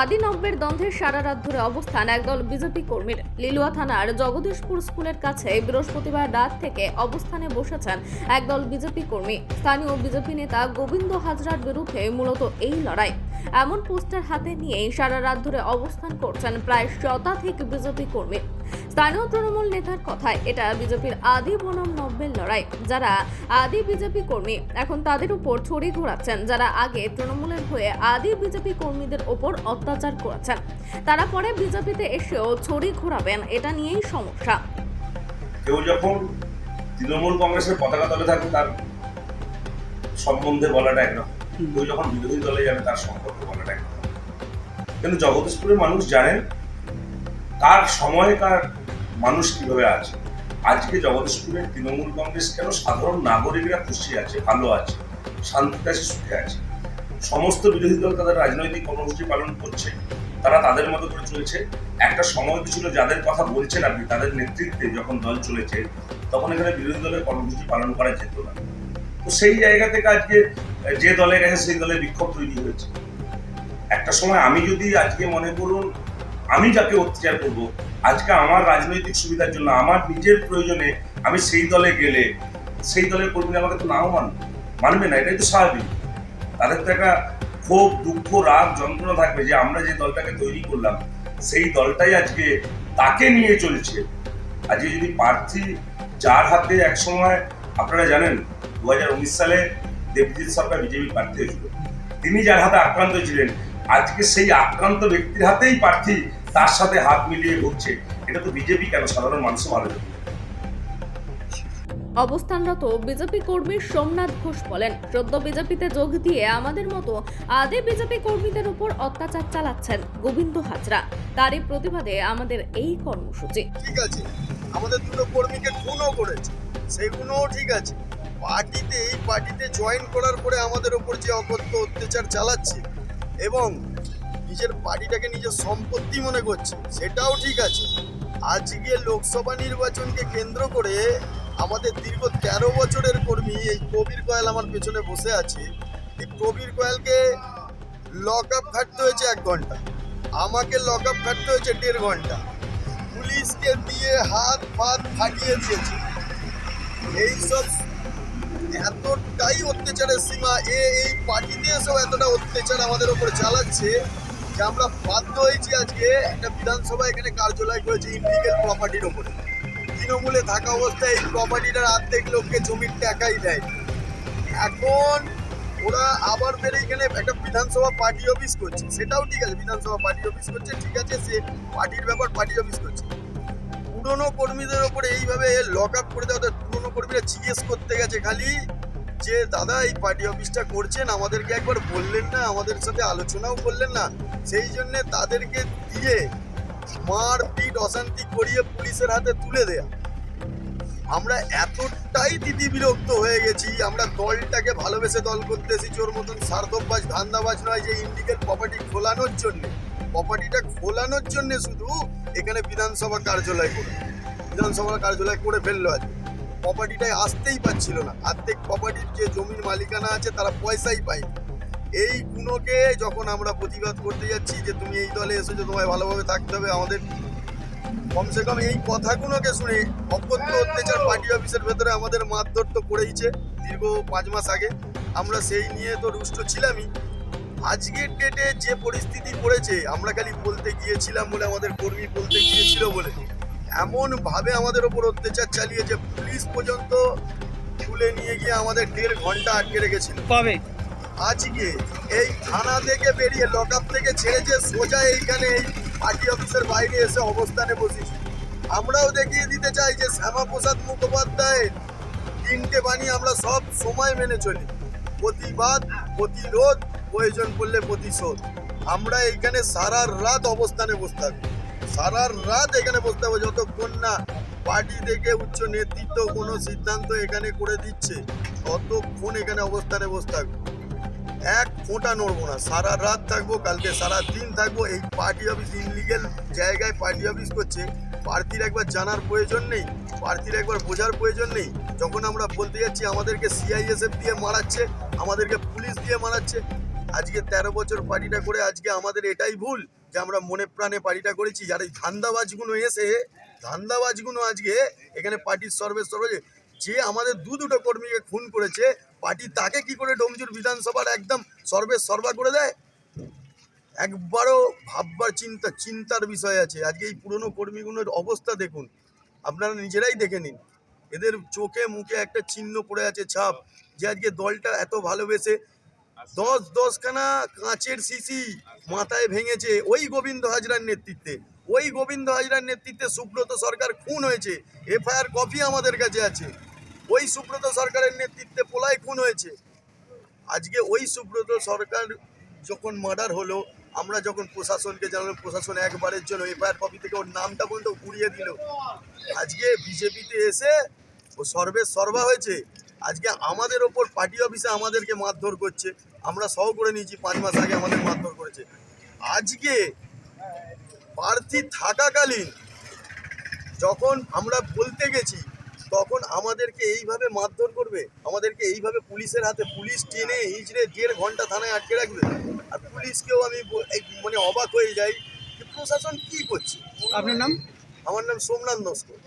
আদি নব্বের দ্বন্দ্বের সারা রাত ধরে অবস্থান একদল বিজেপি কর্মীর। লিলুয়া থানার জগদীশপুর স্কুলের কাছে বৃহস্পতিবার রাত থেকে অবস্থানে বসেছেন একদল বিজেপি কর্মী। স্থানীয় বিজেপি নেতা গোবিন্দ হাজরার বিরুদ্ধে মূলত এই লড়াই। এমন পোস্টার হাতে নিয়ে সারা রাত ধরে অবস্থান করছেন প্রায় শতাধিক বিজেপি কর্মী। স্থানীয় তৃণমূল নেতার কথায় এটা বিজেপির আদি বনাম নব্যের লড়াই। যারা আদি বিজেপি কর্মী, এখন তাদের উপর ছড়ি ঘোরাচ্ছেন। যারা আগে তৃণমূলের হয়ে আদি বিজেপি কর্মীদের ওপর অত্যাচার করেছেন, তারা পরে বিজেপিতে এসেও ছড়ি ঘোরাবেন। এটা নিয়েই সমস্যা। কেউ যখন তৃণমূল কংগ্রেসের পতাকা তলে থাকবে, তার সম্বন্ধে বলাটা একরকম কেউ যখন বিরোধী দলে যাবে, তার সম্পর্কে বলাটা একরকম কিন্তু জগদীশপুরের মানুষ জানেন কার সময়কার মানুষ কীভাবে আছে? আজকে জগদীশপুরের তৃণমূল কংগ্রেস কেন সাধারণ নাগরিকরা খুশি আছে, ভালো আছে, শান্তিতে আছে, সুখে আছে? সমস্ত বিরোধী দল তাদের রাজনৈতিক কর্মসূচি পালন করছে। তারা তাদের মতো করে চলছে। একটা সময় ছিল যাদের কথা বলছেন আপনি, তাদের নেতৃত্বে যখন দল চলেছে, তখন এখানে বিরোধী দলের কর্মসূচি পালন করা যেত না। তো সেই জায়গা থেকে আজকে, যে দলে গেছে, সেই দলে বিক্ষোভ তৈরি হয়েছে। একটা সময় আমি যদি আজকে মনে করুন, আমি যাকে অত্যাচার করব আজকে আমার রাজনৈতিক সুবিধার জন্য, আমার নিজের প্রয়োজনে আমি সেই দলে গেলে, সেই দলের কর্মীরা আমাকে তো নাও মানবে। মানবে না, এটাই তো স্বাভাবিক। তাদের তো একটা ক্ষোভ, দুঃখ, রাগ, যন্ত্রণা থাকবে যে আমরা যে দলটাকে তৈরি করলাম, সেই দলটাই আজকে তাকে নিয়ে চলছে। আজকে যদি প্রার্থী যার হাতে একসময় আপনারা জানেন দু হাজার উনিশ সালে দেবজিৎ সরকার বিজেপি প্রার্থী হয়েছিল। তিনি যার হাতে আক্রান্ত ছিলেন, আজকে সেই আক্রান্ত ব্যক্তির হাতেই প্রার্থী তার সাথে হাত মিলিয়ে ঘুরছে। এটা তো বিজেপি কেন? সাধারণ মানুষও ভালো অবস্থানরত বিজেপি কর্মী সোমনাথ ঘোষ বলেন সদ্য বিজেপিতে যোগ দিয়ে আমাদের মতো আদি বিজেপি কর্মীদের উপর অত্যাচার চালাচ্ছেন গোবিন্দ হাজরা। তারই প্রতিবাদে আমাদের এই কর্মসূচি। ঠিক আছে। আমাদের দুটো কর্মীকে খুনও করেছে। সেগুলোও ঠিক আছে। পার্টিতে এই পার্টিতে জয়েন করার পরে আমাদের ওপর যে অকথ্য অত্যাচার চালাচ্ছে এবং নিজের পার্টিটাকে নিজের সম্পত্তি মনে করছে, সেটাও ঠিক আছে। আজকে লোকসভা নির্বাচনকে কেন্দ্র করে আমাদের দীর্ঘ তেরো বছরের কর্মী এই কবির কয়াল আমার পেছনে বসে আছে। এই কবির কয়ালকে লক আপ খাটতে হয়েছে এক ঘণ্টা। আমাকে লক আপ খাটতে হয়েছে দেড় ঘণ্টা। পুলিশকে দিয়ে হাত ফাত ফাটিয়ে দিয়েছে। এইসব এতটাই অত্যাচারের সীমা, এ এই পার্টিতে এসেও এতটা অত্যাচার আমাদের ওপর চালাচ্ছে। যে আমরা বাধ্য হয়েছি আজকে একটা বিধানসভা এখানে কার্যালয় করেছে ইনলিগেল প্রপার্টির ওপরে। তৃণমূলে থাকা অবস্থায় এই প্রপার্টিটার অর্ধেক লোককে জমির টাকাই দেয়। এখন ওরা আবার বেড়ে এখানে একটা বিধানসভা পার্টি অফিস করছে। সেটাও ঠিক আছে, বিধানসভা পার্টি অফিস করছে, ঠিক আছে, সে পার্টির ব্যাপার পার্টি অফিস করছে। পুরনো কর্মীদের ওপরে এইভাবে লক আপ করে দেওয়া পুরনো কর্মীরা জিজ্ঞেস করতে গেছে খালি যে দাদা এই পার্টি অফিসটা করছেন, আমাদেরকে একবার বললেন না, আমাদের সাথে আলোচনাও করলেন না, সেই জন্যে তাদেরকে দিয়ে মারপিট, অশান্তি করিয়ে পুলিশের হাতে তুলে দেয়া। আমরা এতটাই দিদি বিরক্ত হয়ে গেছি, আমরা দলটাকে ভালোবেসে দল করতে এসেছি, ওর মতন স্বার্থবাজ ধান্দাবাজ নয় যে ইন্ডিকেল প্রপার্টি খোলানোর জন্য। প্রপার্টিটা খোলানোর জন্য শুধু এখানে বিধানসভা কার্যালয় করে, বিধানসভা কার্যালয় করে ফেলল আজ প্রপার্টিটাই আসতেই পাচ্ছিল না। আর্ধেক প্রপার্টির যে জমির মালিকানা আছে, তারা পয়সাই পায় এই গুণকে যখন আমরা প্রতিবাদ করতে যাচ্ছি যে তুমি এই দলে এসেছ, তোমায় ভালোভাবে থাকতে হবে, আমাদের কমসে কম এই কথাগুলোকে শুনে অকথ্য অত্যাচার পার্টি অফিসের ভেতরে আমাদের মারধর তো করেইছে দীর্ঘ পাঁচ মাস আগে। আমরা সেই নিয়ে তো রুষ্ট ছিলামই। আজকের ডেটে যে পরিস্থিতি পড়েছে, আমরা খালি বলতে গিয়েছিলাম বলে আমাদের কর্মী বলতে গিয়েছিল বলে। এমন ভাবে আমাদের ওপর অত্যাচার চালিয়েছে। পুলিশ পর্যন্ত তুলে নিয়ে গিয়ে আমাদের দেড় ঘণ্টা আটকে রেখেছিল। পাবে আজকে এই থানা থেকে বেরিয়ে লক আপ থেকে ছেড়েছে সোজা এইখানে এই পার্টি অফিসের বাইরে এসে অবস্থানে বসেছি। আমরাও দেখিয়ে দিতে চাই যে শ্যামাপ্রসাদ মুখোপাধ্যায়ের তিনটে বাণী আমরা সব সময় মেনে চলি। প্রতিবাদ প্রতিরোধ প্রয়োজন পড়লে প্রতিশোধ। আমরা এইখানে সারা রাত অবস্থানে বসে থাকব। সারা রাত এখানে বসতে হবে, যতক্ষণ না পার্টি থেকে উচ্চ নেতৃত্ব কোনো সিদ্ধান্ত এখানে করে দিচ্ছে, ততক্ষণ এখানে অবস্থানে বসে থাকব এক ফোঁটা নড়বো না, সারা রাত থাকব, কালকে সারা দিন থাকব, এই পার্টি অফিস ইনলিগেল জায়গায় পার্টি অফিস করছে প্রার্থীর একবার জানার প্রয়োজন নেই প্রার্থীর একবার বোঝার প্রয়োজন নেই। যখন আমরা বলতে যাচ্ছি, আমাদেরকে সিআইএসএফ দিয়ে মারাচ্ছে, আমাদেরকে পুলিশ দিয়ে মারাচ্ছে, আজকে তেরো বছর পার্টিটা করে আজকে আমাদের এটাই ভুল। যে আমরা মনে প্রাণে পার্টিটা করেছি, যারা এই ধান্দাবাজগুলো এসে, ধান্দাবাজগুলো আজকে এখানে পার্টির সর্বে সর্বে যে আমাদের দু দুটো কর্মীকে খুন করেছে, পার্টি তাকে কি করে ডোমজুর বিধানসভার একদম সর্বে সর্বা করে দেয়? একবারও ভাববার চিন্তা, চিন্তার বিষয় আছে। আজকে এই পুরনো কর্মীগুলোর অবস্থা দেখুন। আপনারা নিজেরাই দেখে নিন। এদের চোখে মুখে একটা চিহ্ন পড়ে আছে ছাপ যে আজকে দলটা এত ভালোবেসে দশ দশখানা কাঁচের শিশি মাথায় ভেঙেছে। ওই গোবিন্দ হাজরার নেতৃত্বে। ওই গোবিন্দ হাজরার নেতৃত্বে সুব্রত সরকার খুন হয়েছে। এফআইআর কপি আমাদের কাছে আছে। ওই সুব্রত সরকারের নেতৃত্বে পোলায় খুন হয়েছে। আজকে ওই সুব্রত সরকার যখন মার্ডার হলো, আমরা যখন প্রশাসনকে জানালাম, প্রশাসন একবারের জন্য এফআইআর কপি থেকে ওর নামটা পর্যন্ত উড়িয়ে দিল। আজকে বিজেপিতে এসে ও সর্বে সর্বা হয়েছে। আজকে আমাদের ওপর পার্টি অফিসে আমাদেরকে মারধর করছে। আমরা সহ করে নিয়েছি পাঁচ মাস আগে আমাদের মারধর করেছে। আজকে প্রার্থী থাকাকালীন যখন আমরা বলতে গেছি তখন আমাদেরকে এইভাবে মারধর করবে আমাদেরকে এইভাবে পুলিশের হাতে পুলিশ টেনে হিজড়ে দেড় ঘণ্টা থানায় আটকে রাখবে। আর পুলিশকেও আমি মানে অবাক হয়ে যাই যে প্রশাসন কি করছে। আপনার নাম? আমার নাম সোমনাথ নস্কর।